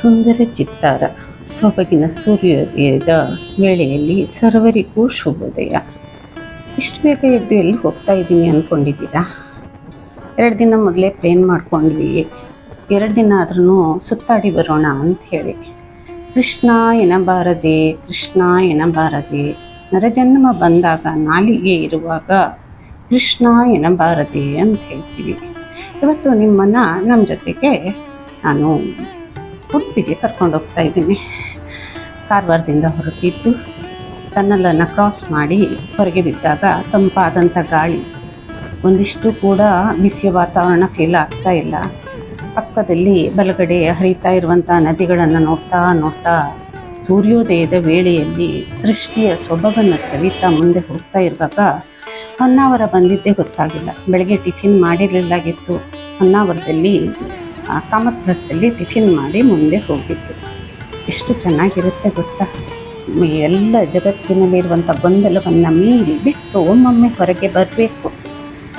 ಸುಂದರ ಚಿತ್ತಾರ. ಸೊಬಗಿನ ಸೂರ್ಯೋದಯದ ವೇಳೆಯಲ್ಲಿ ಸರ್ವರಿಗೂ ಶುಭೋದಯ. ಇಷ್ಟು ಬೇಗ ಎದ್ದು ಎಲ್ಲಿ ಹೋಗ್ತಾ ಇದ್ದೀನಿ ಅಂದ್ಕೊಂಡಿದ್ದೀರಾ ಎರಡು ದಿನ ಮೊದಲೇ ಪ್ಲೇನ್ ಮಾಡ್ಕೊಂಡ್ವಿ. ಎರಡು ದಿನ ಆದ್ರೂ ಸುತ್ತಾಡಿ ಬರೋಣ ಅಂತ ಹೇಳಿ. ಕೃಷ್ಣ ಎನಬಾರದೆ ಕೃಷ್ಣ ಎನಬಾರದೆ ನರಜನ್ಮ ಬಂದಾಗ ನಾಲಿಗೆ ಇರುವಾಗ ಕೃಷ್ಣ ಎನಬಾರದೆ ಅಂತ ಹೇಳ್ತೀವಿ. ಇವತ್ತು ನಿಮ್ಮನ್ನು ನಮ್ಮ ಜೊತೆಗೆ ನಾನು ಉಡುಪಿಗೆ ಕರ್ಕೊಂಡು ಹೋಗ್ತಾ ಇದ್ದೀನಿ. ಕಾರವಾರದಿಂದ ಹೊರಟಿದ್ದು ಟನ್ನಲನ್ನು ಕ್ರಾಸ್ ಮಾಡಿ ಹೊರಗೆ ಬಿದ್ದಾಗ ತಂಪಾದಂಥ ಗಾಳಿ. ಒಂದಿಷ್ಟು ಕೂಡ ಬಿಸಿಯ ವಾತಾವರಣ ಫೀಲ್ ಆಗ್ತಾ ಇಲ್ಲ. ಪಕ್ಕದಲ್ಲಿ ಬಲಗಡೆ ಹರಿತಾ ಇರುವಂಥ ನದಿಗಳನ್ನು ನೋಡ್ತಾ ನೋಡ್ತಾ ಸೂರ್ಯೋದಯದ ವೇಳೆಯಲ್ಲಿ ಸೃಷ್ಟಿಯ ಸೊಬಗನ್ನು ಸವಿತಾ ಮುಂದೆ ಹೋಗ್ತಾ ಇರುವಾಗ ಹೊನ್ನಾವರ ಬಂದಿದ್ದೇ ಗೊತ್ತಾಗಿಲ್ಲ. ಬೆಳಗ್ಗೆ ಟಿಫಿನ್ ಮಾಡಿರಲಿಲ್ಲಾಗಿತ್ತು. ಹೊನ್ನಾವರದಲ್ಲಿ ಕಾಮತ್ ಬಸ್ಸಲ್ಲಿ ಟಿಫಿನ್ ಮಾಡಿ ಮುಂದೆ ಹೋಗಿದ್ದು. ಎಷ್ಟು ಚೆನ್ನಾಗಿರುತ್ತೆ ಗೊತ್ತಾ? ಎಲ್ಲ ಜಗತ್ತಿನಲ್ಲಿರುವಂಥ ಗೊಂದಲವನ್ನು ಮೀರಿ ಬಿಟ್ಟು ಒಮ್ಮೊಮ್ಮೆ ಹೊರಗೆ ಬರಬೇಕು.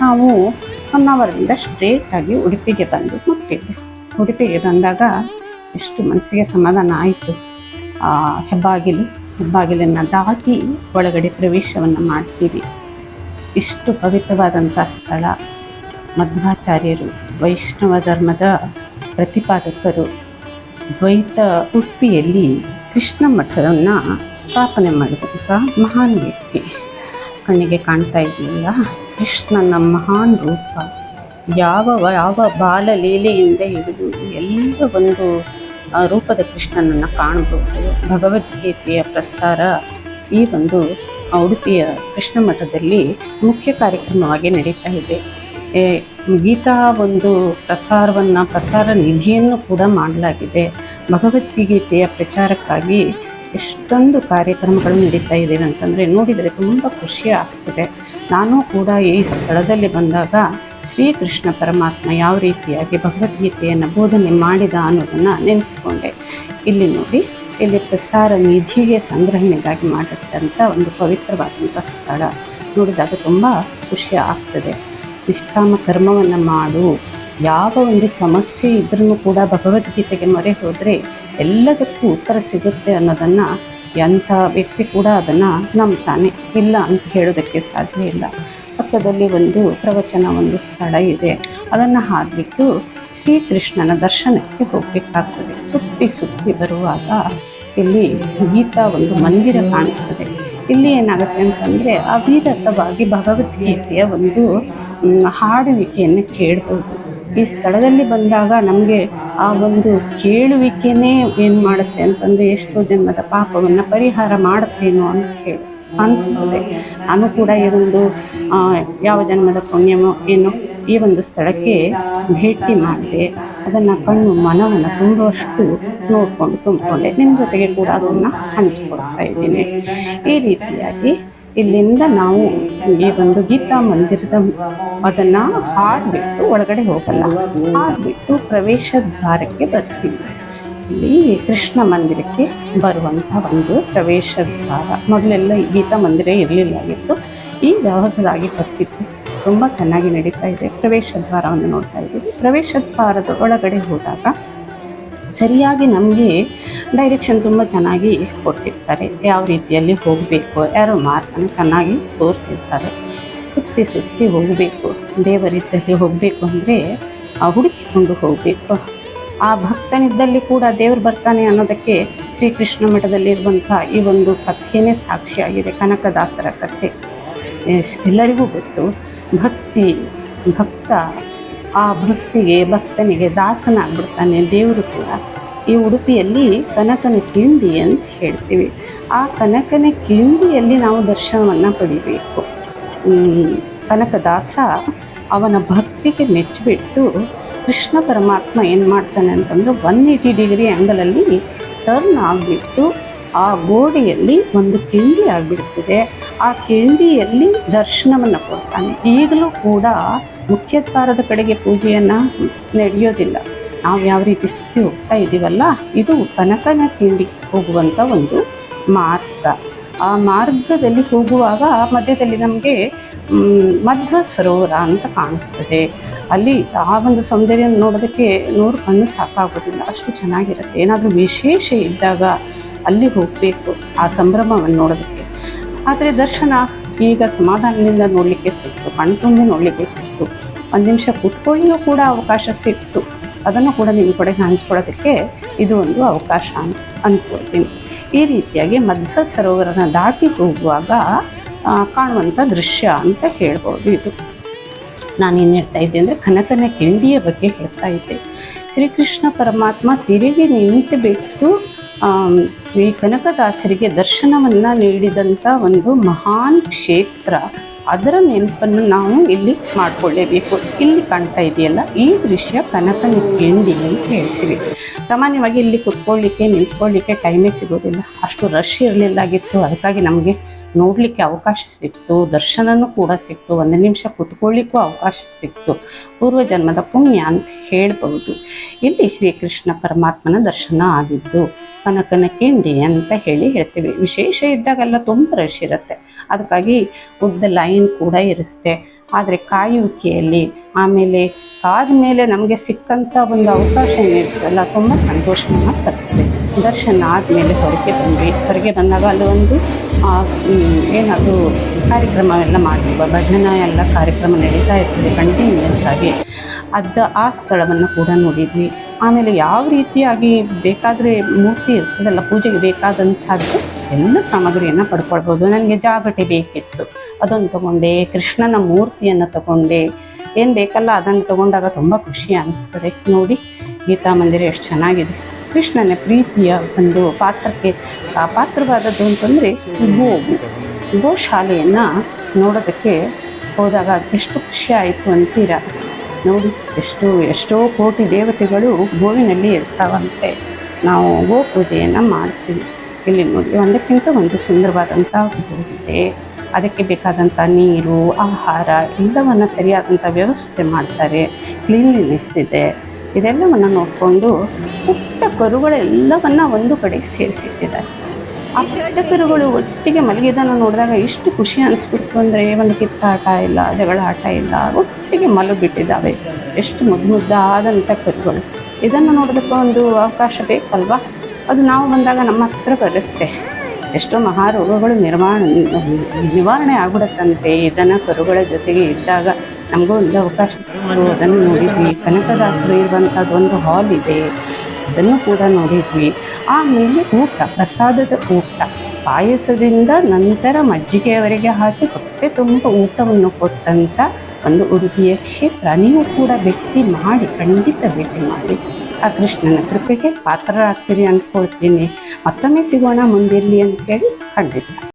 ನಾವು ಹೊನ್ನಾವರದಿಂದ ಸ್ಟ್ರೇಟಾಗಿ ಉಡುಪಿಗೆ ಬಂದು ಮುಟ್ಟಿದ್ವಿ. ಉಡುಪಿಗೆ ಬಂದಾಗ ಎಷ್ಟು ಮನಸ್ಸಿಗೆ ಸಮಾಧಾನ ಆಯಿತು. ಹೆಬ್ಬಾಗಿಲು, ಹೆಬ್ಬಾಗಿಲನ್ನು ದಾಟಿ ಒಳಗಡೆ ಪ್ರವೇಶವನ್ನು ಮಾಡ್ತೀವಿ. ಇಷ್ಟು ಪವಿತ್ರವಾದಂಥ ಸ್ಥಳ. ಮಧ್ವಾಚಾರ್ಯರು, ವೈಷ್ಣವ ಧರ್ಮದ ಪ್ರತಿಪಾದಕರು, ದ್ವೈತ ಉಡುಪಿಯಲ್ಲಿ ಕೃಷ್ಣ ಮಠವನ್ನು ಸ್ಥಾಪನೆ ಮಾಡಿದಂಥ ಮಹಾನ್ ವ್ಯಕ್ತಿ. ಕಣ್ಣಿಗೆ ಕಾಣ್ತಾ ಇದೆಯಲ್ಲ, ಕೃಷ್ಣನ ಮಹಾನ್ ರೂಪ. ಯಾವ ಯಾವ ಬಾಲಲೀಲೆಯಿಂದ ಹಿಡಿದು ಎಲ್ಲ ಒಂದು ರೂಪದ ಕೃಷ್ಣನನ್ನು ಕಾಣಬಹುದು ಭಗವದ್ಗೀತೆಯ ಪ್ರಸಾರ ಈ ಒಂದು ಉಡುಪಿಯ ಕೃಷ್ಣ ಮಠದಲ್ಲಿ ಮುಖ್ಯ ಕಾರ್ಯಕ್ರಮವಾಗಿ ನಡೀತಾ ಇದೆ. ಗೀತಾ ಒಂದು ಪ್ರಸಾರವನ್ನು, ಪ್ರಸಾರ ನಿಧಿಯನ್ನು ಕೂಡ ಮಾಡಲಾಗಿದೆ. ಭಗವದ್ಗೀತೆಯ ಪ್ರಚಾರಕ್ಕಾಗಿ ಎಷ್ಟೊಂದು ಕಾರ್ಯಕ್ರಮಗಳು ನಡೀತಾ ಇದ್ದೇವೆ ಅಂತಂದರೆ ನೋಡಿದರೆ ತುಂಬ ಖುಷಿ ಆಗ್ತದೆ. ನಾನು ಕೂಡ ಈ ಸ್ಥಳದಲ್ಲಿ ಬಂದಾಗ ಶ್ರೀಕೃಷ್ಣ ಪರಮಾತ್ಮ ಯಾವ ರೀತಿಯಾಗಿ ಭಗವದ್ಗೀತೆಯನ್ನು ಬೋಧನೆ ಮಾಡಿದ ಅನ್ನೋದನ್ನು ನೆನೆಸ್ಕೊಂಡೆ. ಇಲ್ಲಿ ನೋಡಿ, ಇಲ್ಲಿ ಪ್ರಸಾರ ನಿಧಿಗೆ ಸಂಗ್ರಹಣೆಗಾಗಿ ಮಾಡಿದಂಥ ಒಂದು ಪವಿತ್ರವಾದಂಥ ಸ್ಥಳ. ನೋಡಿದಾಗ ತುಂಬ ಖುಷಿ ಆಗ್ತದೆ. ನಿಷ್ಕಾಮ ಕರ್ಮವನ್ನು ಮಾಡು. ಯಾವ ಒಂದು ಸಮಸ್ಯೆ ಇದ್ರೂ ಕೂಡ ಭಗವದ್ಗೀತೆಗೆ ಮೊರೆ ಹೋದರೆ ಎಲ್ಲದಕ್ಕೂ ಉತ್ತರ ಸಿಗುತ್ತೆ ಅನ್ನೋದನ್ನು ಎಂಥ ವ್ಯಕ್ತಿ ಕೂಡ ಅದನ್ನು ನಂಬ್ತಾನೆ. ಇಲ್ಲ ಅಂತ ಹೇಳೋದಕ್ಕೆ ಸಾಧ್ಯ ಇಲ್ಲ. ಪಕ್ಕದಲ್ಲಿ ಒಂದು ಪ್ರವಚನ, ಒಂದು ಸ್ಥಳ ಇದೆ. ಅದನ್ನು ಹಾಕಿಬಿಟ್ಟು ಶ್ರೀಕೃಷ್ಣನ ದರ್ಶನಕ್ಕೆ ಹೋಗಬೇಕಾಗ್ತದೆ. ಸುತ್ತಿ ಸುತ್ತಿ ಬರುವಾಗ ಇಲ್ಲಿ ಗೀತಾ ಒಂದು ಮಂದಿರ ಕಾಣಿಸ್ತದೆ. ಇಲ್ಲಿ ಏನಾಗುತ್ತೆ ಅಂತಂದರೆ ಅವಿರತವಾಗಿ ಭಗವದ್ಗೀತೆಯ ಒಂದು ಹಾಡುವಿಕೆಯನ್ನು ಕೇಳ್ಬೋದು. ಈ ಸ್ಥಳದಲ್ಲಿ ಬಂದಾಗ ನಮಗೆ ಆ ಒಂದು ಕೇಳುವಿಕೆನೇ ಏನು ಮಾಡುತ್ತೆ ಅಂತಂದರೆ ಎಷ್ಟೋ ಜನ್ಮದ ಪಾಪವನ್ನು ಪರಿಹಾರ ಮಾಡುತ್ತೇನೋ ಅಂತ ಹೇಳಿ ಅನಿಸ್ತದೆ ನಾನು ಕೂಡ ಈ ಒಂದು ಯಾವ ಜನ್ಮದ ಪುಣ್ಯಮೋ ಏನೋ ಈ ಒಂದು ಸ್ಥಳಕ್ಕೆ ಭೇಟಿ ಮಾಡಿದೆ. ಅದನ್ನು ಕಣ್ಣು ಮನವನ್ನು ತುಂಬುವಷ್ಟು ನೋಡಿಕೊಂಡು ತುಂಬಿಕೊಂಡೆ. ನಿಮ್ಮ ಜೊತೆಗೆ ಕೂಡ ಅದನ್ನು ಹಂಚಿಕೊಡ್ತಾ ಇದ್ದೀನಿ. ಈ ರೀತಿಯಾಗಿ ಇಲ್ಲಿಂದ ನಾವು ಈ ಒಂದು ಗೀತಾ ಮಂದಿರದ ಅದನ್ನು ಹಾಡ್ಬಿಟ್ಟು ಒಳಗಡೆ ಹೋಗಲ್ಲ. ಹಾಡ್ಬಿಟ್ಟು ಪ್ರವೇಶ ದ್ವಾರಕ್ಕೆ ಬರ್ತೀವಿ. ಇಲ್ಲಿ ಕೃಷ್ಣ ಮಂದಿರಕ್ಕೆ ಬರುವಂಥ ಒಂದು ಪ್ರವೇಶ ದ್ವಾರ. ಮೊದಲೆಲ್ಲ ಈ ಗೀತಾ ಮಂದಿರ ಇರಲಿಲ್ಲ ಆಗಿತ್ತು. ಈ ಹೊಸದಾಗಿ ಬರ್ತಿತ್ತು. ತುಂಬ ಚೆನ್ನಾಗಿ ನಡೀತಾ ಇದೆ. ಪ್ರವೇಶ ದ್ವಾರವನ್ನು ನೋಡ್ತಾ ಇದ್ದೀವಿ. ಪ್ರವೇಶ ದ್ವಾರದ ಒಳಗಡೆ ಹೋದಾಗ ಸರಿಯಾಗಿ ನಮಗೆ ಡೈರೆಕ್ಷನ್ ತುಂಬ ಚೆನ್ನಾಗಿ ಕೊಟ್ಟಿರ್ತಾರೆ. ಯಾವ ರೀತಿಯಲ್ಲಿ ಹೋಗಬೇಕು, ಯಾರೋ ಮಾರ್ಗನ ಚೆನ್ನಾಗಿ ತೋರಿಸಿರ್ತಾರೆ. ಸುತ್ತಿ ಸುತ್ತಿ ಹೋಗಬೇಕು ದೇವರಿದ್ದಲ್ಲಿ ಹೋಗಬೇಕು ಅಂದರೆ ಹುಡುಕಿಕೊಂಡು ಹೋಗಬೇಕು. ಆ ಭಕ್ತನಿದ್ದಲ್ಲಿ ಕೂಡ ದೇವರು ಬರ್ತಾನೆ ಅನ್ನೋದಕ್ಕೆ ಶ್ರೀಕೃಷ್ಣ ಮಠದಲ್ಲಿರುವಂಥ ಈ ಒಂದು ಕಥೆಯೇ ಸಾಕ್ಷಿಯಾಗಿದೆ, ಕನಕದಾಸರ ಕಥೆ. ಎಲ್ಲರಿಗೂ ಗೊತ್ತು, ಭಕ್ತಿ, ಭಕ್ತ ಆ ಭಕ್ತಿಗೆ ಭಕ್ತನಿಗೆ ದಾಸನಾಗ್ಬಿಡ್ತಾನೆ ದೇವರು ಕೂಡ. ಈ ಉಡುಪಿಯಲ್ಲಿ ಕನಕನ ಕಿಂಡಿ ಅಂತ ಹೇಳ್ತೀವಿ. ಆ ಕನಕನ ಕಿಂಡಿಯಲ್ಲಿ ನಾವು ದರ್ಶನವನ್ನು ಪಡಿಬೇಕು. ಕನಕದಾಸ ಅವನ ಭಕ್ತಿಗೆ ಮೆಚ್ಚಿಬಿಟ್ಟು ಕೃಷ್ಣ ಪರಮಾತ್ಮ ಏನು ಮಾಡ್ತಾನೆ ಅಂತಂದರೆ ಒನ್ ಏಯ್ಟಿ ಡಿಗ್ರಿ ಆ್ಯಂಗಲಲ್ಲಿ ಟರ್ನ್ ಆಗಿಬಿಟ್ಟು ಆ ಗೋಡೆಯಲ್ಲಿ ಒಂದು ಕಿಂಡಿ ಆಗಿಬಿಡ್ತದೆ. ಆ ಕಿಂಡಿಯಲ್ಲಿ ದರ್ಶನವನ್ನು ಕೊಡ್ತಾನೆ. ಈಗಲೂ ಕೂಡ ಮುಖ್ಯ ದ್ವಾರದ ಕಡೆಗೆ ಪೂಜೆಯನ್ನು ನಡೆಯೋದಿಲ್ಲ. ನಾವು ಯಾವ ರೀತಿ ಸುತ್ತಿ ಹೋಗ್ತಾ ಇದ್ದೀವಲ್ಲ, ಇದು ಕನಕನ ತಿಂಡಿ ಹೋಗುವಂಥ ಒಂದು ಮಾರ್ಗ. ಆ ಮಾರ್ಗದಲ್ಲಿ ಹೋಗುವಾಗ ಮಧ್ಯದಲ್ಲಿ ನಮಗೆ ಮಧ್ವ ಸರೋವರ ಅಂತ ಕಾಣಿಸ್ತದೆ. ಅಲ್ಲಿ ಆ ಒಂದು ಸೌಂದರ್ಯ ನೋಡೋದಕ್ಕೆ ನೂರು ಕಣ್ಣು ಸಾಕಾಗೋದಿಲ್ಲ, ಅಷ್ಟು ಚೆನ್ನಾಗಿರುತ್ತೆ. ಏನಾದರೂ ವಿಶೇಷ ಇದ್ದಾಗ ಅಲ್ಲಿ ಹೋಗಬೇಕು ಆ ಸಂಭ್ರಮವನ್ನು ನೋಡೋದಕ್ಕೆ. ಆದರೆ ದರ್ಶನ ಈಗ ಸಮಾಧಾನದಿಂದ ನೋಡಲಿಕ್ಕೆ ಸಿಕ್ತು ಕಣ್ತುಂಬಿ ನೋಡಲಿಕ್ಕೆ ಸಿಕ್ತು. ಒಂದು ನಿಮಿಷ ಕುತ್ಕೊಳ್ಳಿಯೂ ಕೂಡ ಅವಕಾಶ ಸಿಕ್ತು. ಅದನ್ನು ಕೂಡ ನಿಮ್ಮ ಕಡೆಗೆ ಹಂಚ್ಕೊಳ್ಳೋದಕ್ಕೆ ಇದು ಒಂದು ಅವಕಾಶ ಅಂತ ಅಂದ್ಕೊಳ್ತೀನಿ ಈ ರೀತಿಯಾಗಿ ಮಧ್ಯ ಸರೋವರನ ದಾಟಿ ಹೋಗುವಾಗ ಕಾಣುವಂಥ ದೃಶ್ಯ ಅಂತ ಹೇಳ್ಬೋದು ಇದು. ನಾನೇನು ಹೇಳ್ತಾ ಇದ್ದೆ ಅಂದರೆ ಕನಕನ ಕಿಂಡಿಯ ಬಗ್ಗೆ ಹೇಳ್ತಾ ಇದ್ದೆ. ಶ್ರೀಕೃಷ್ಣ ಪರಮಾತ್ಮ ತಿರುಗಿ ನಿಂತು ಬಿಟ್ಟು ಆಮ್, ಈ ಕನಕದಾಸರಿಗೆ ದರ್ಶನವನ್ನು ನೀಡಿದಂಥ ಒಂದು ಮಹಾನ್ ಕ್ಷೇತ್ರ. ಅದರ ನೆನಪನ್ನು ನಾವು ಇಲ್ಲಿ ಮಾಡಿಕೊಳ್ಳೇಬೇಕು. ಇಲ್ಲಿ ಕಾಣ್ತಾ ಇದೆಯಲ್ಲ, ಈ ದೃಶ್ಯ ಕನಕನ ಕಿಂಡಿ ಅಂತ ಹೇಳ್ತೀವಿ. ಸಾಮಾನ್ಯವಾಗಿ ಇಲ್ಲಿ ಕುತ್ಕೊಳ್ಳಿಕ್ಕೆ, ನಿಂತ್ಕೊಳ್ಳಿಕ್ಕೆ ಟೈಮೇ ಸಿಗೋದಿಲ್ಲ. ಅಷ್ಟು ರಶ್ ಇರಲಿಲ್ಲಾಗಿತ್ತು ಅದಕ್ಕಾಗಿ ನಮಗೆ ನೋಡಲಿಕ್ಕೆ ಅವಕಾಶ ಸಿಕ್ತು, ದರ್ಶನನೂ ಕೂಡ ಸಿಕ್ತು, ಒಂದು ನಿಮಿಷ ಕುತ್ಕೊಳ್ಳಿಕ್ಕೂ ಅವಕಾಶ ಸಿಕ್ತು. ಪೂರ್ವ ಜನ್ಮದ ಪುಣ್ಯ ಅಂತ ಹೇಳ್ಬಹುದು. ಇಲ್ಲಿ ಶ್ರೀಕೃಷ್ಣ ಪರಮಾತ್ಮನ ದರ್ಶನ ಆಗಿದ್ದು, ಕನಕನ ಕಿಂಡಿ ಅಂತ ಹೇಳಿ ಹೇಳ್ತೀವಿ. ವಿಶೇಷ ಇದ್ದಾಗೆಲ್ಲ ತುಂಬ ರಶ್ ಇರುತ್ತೆ. ಅದಕ್ಕಾಗಿ ಉದ್ದ ಲೈನ್ ಕೂಡ ಇರುತ್ತೆ. ಆದರೆ ಕಾಯುವಿಕೆಯಲ್ಲಿ ಆಮೇಲೆ ಕಾದ ಮೇಲೆ ನಮಗೆ ಸಿಕ್ಕಂಥ ಒಂದು ಅವಕಾಶ ಏನಿರ್ತಲ್ಲ ತುಂಬ ಸಂತೋಷವನ್ನು ತರ್ತದೆ ದರ್ಶನ ಆದಮೇಲೆ ಹೊರಗೆ ಬಂದ್ವಿ. ಹೊರಗೆ ಬಂದಾಗ ಅಲ್ಲಿ ಹ್ಮ್, ಏನದು ಕಾರ್ಯಕ್ರಮ ಎಲ್ಲ ಮಾಡ್ತೀವಿ ಭಜನಾ ಎಲ್ಲ ಕಾರ್ಯಕ್ರಮ ನಡೀತಾ ಇರ್ತದೆ ಕಂಟಿನ್ಯೂಸ್ ಆಗಿ ಅದ ಆ ಸ್ಥಳವನ್ನು ಕೂಡ ನೋಡಿದ್ವಿ. ಆಮೇಲೆ ಯಾವ ರೀತಿಯಾಗಿ ಬೇಕಾದರೆ ಮೂರ್ತಿ ಇರ್ತದಲ್ಲ ಪೂಜೆಗೆ ಬೇಕಾದಂಥದ್ದು ಎಲ್ಲ ಸಾಮಗ್ರಿಯನ್ನು ಪಡ್ಕೊಳ್ಬೋದು. ನನಗೆ ಜಾಗಟೆ ಬೇಕಿತ್ತು. ಅದನ್ನು ತಗೊಂಡೆ ಕೃಷ್ಣನ ಮೂರ್ತಿಯನ್ನು ತಗೊಂಡೆ. ಏನು ಬೇಕಲ್ಲ ಅದನ್ನು ತಗೊಂಡಾಗ ತುಂಬ ಖುಷಿ ಅನಿಸ್ತದೆ. ನೋಡಿ ಗೀತಾ ಮಂದಿರ ಎಷ್ಟು ಚೆನ್ನಾಗಿದೆ. ಕೃಷ್ಣನ ಪ್ರೀತಿಯ ಒಂದು ಪಾತ್ರಕ್ಕೆ ಪಾತ್ರವಾದದ್ದು ಅಂತಂದರೆ ಗೋ ಗೋಶಾಲೆಯನ್ನು ನೋಡೋದಕ್ಕೆ ಹೋದಾಗ ಎಷ್ಟು ಖುಷಿ ಆಯಿತು ಅಂತೀರಾ? ನೋಡಿ, ಎಷ್ಟು, ಎಷ್ಟೋ ಕೋಟಿ ದೇವತೆಗಳು ಗೋವಿನಲ್ಲಿ ಇರ್ತಾವಂತೆ. ನಾವು ಗೋ ಪೂಜೆಯನ್ನು ಮಾಡ್ತೀವಿ. ಇಲ್ಲಿ ನೋಡಿ, ಒಂದಕ್ಕಿಂತ ಒಂದು ಸುಂದರವಾದಂಥ ಗೋವಿದೆ. ಅದಕ್ಕೆ ಬೇಕಾದಂಥ ನೀರು, ಆಹಾರ, ಎಲ್ಲವನ್ನು ಸರಿಯಾದಂಥ ವ್ಯವಸ್ಥೆ ಮಾಡ್ತಾರೆ. ಕ್ಲೀನ್ಲಿನೆಸ್ ಇದೆ. ಇದೆಲ್ಲವನ್ನು ನೋಡಿಕೊಂಡು ಪುಟ್ಟ ಕರುಗಳೆಲ್ಲವನ್ನು ಒಂದು ಕಡೆಗೆ ಸೇರಿಸಿಟ್ಟಿದ್ದಾರೆ. ಆ ಪುಟ್ಟ ಕರುಗಳು ಒಟ್ಟಿಗೆ ಮಲಗಿದ್ದನ್ನು ನೋಡಿದಾಗ ಎಷ್ಟು ಖುಷಿ ಅನಿಸ್ಬಿಡ್ತು ಅಂದರೆ ಒಂದು ಕಿತ್ತಾಟ ಇಲ್ಲ ಜಗಳ ಆಟ ಇಲ್ಲ, ಒಟ್ಟಿಗೆ ಮಲಗಿಬಿಟ್ಟಿದ್ದಾವೆ. ಎಷ್ಟು ಮುದ್ದು ಮುದ್ದಾದಂಥ ಕರುಗಳು. ಇದನ್ನು ನೋಡೋದಕ್ಕೆ ಒಂದು ಅವಕಾಶ ಬೇಕಲ್ವಾ? ಅದು ನಾವು ಬಂದಾಗ ನಮ್ಮ ಹತ್ರ ಬರುತ್ತೆ. ಎಷ್ಟೋ ಮಹಾರೋಗಗಳು ನಿರ್ಮಾಣ, ನಿವಾರಣೆ ಆಗ್ಬಿಡತ್ತಂತೆ ಇದನ್ನು ಕರುಗಳ ಜೊತೆಗೆ ಇದ್ದಾಗ. ನಮಗೂ ಒಂದು ಅವಕಾಶ ಸಿಕ್ತು ಅದನ್ನು ನೋಡಿದ್ವಿ. ಕನಕದಾಸರು ಇರುವಂಥದ್ದು ಒಂದು ಹಾಲ್ ಇದೆ. ಅದನ್ನು ಕೂಡ ನೋಡಿದ್ವಿ. ಆಮೇಲೆ ಊಟ, ಪ್ರಸಾದದ ಊಟ. ಪಾಯಸದಿಂದ ನಂತರ ಮಜ್ಜಿಗೆಯವರೆಗೆ ಹಾಕಿ ಹೊಟ್ಟೆ ತುಂಬ ಊಟವನ್ನು ಕೊಟ್ಟಂಥ ಒಂದು ಉಡುಪಿಯ ಕ್ಷೇತ್ರ. ನೀವು ಕೂಡ ಭೇಟಿ ಮಾಡಿ, ಖಂಡಿತ ಭೇಟಿ ಮಾಡಿ. ಆ ಕೃಷ್ಣನ ಕೃಪೆಗೆ ಪಾತ್ರರಾಗ್ತೀರಿ ಅಂದ್ಕೊಳ್ತೀನಿ ಮತ್ತೊಮ್ಮೆ ಸಿಗೋಣ ಮುಂದಿರಲಿ ಅಂತೇಳಿ ಖಂಡಿತ.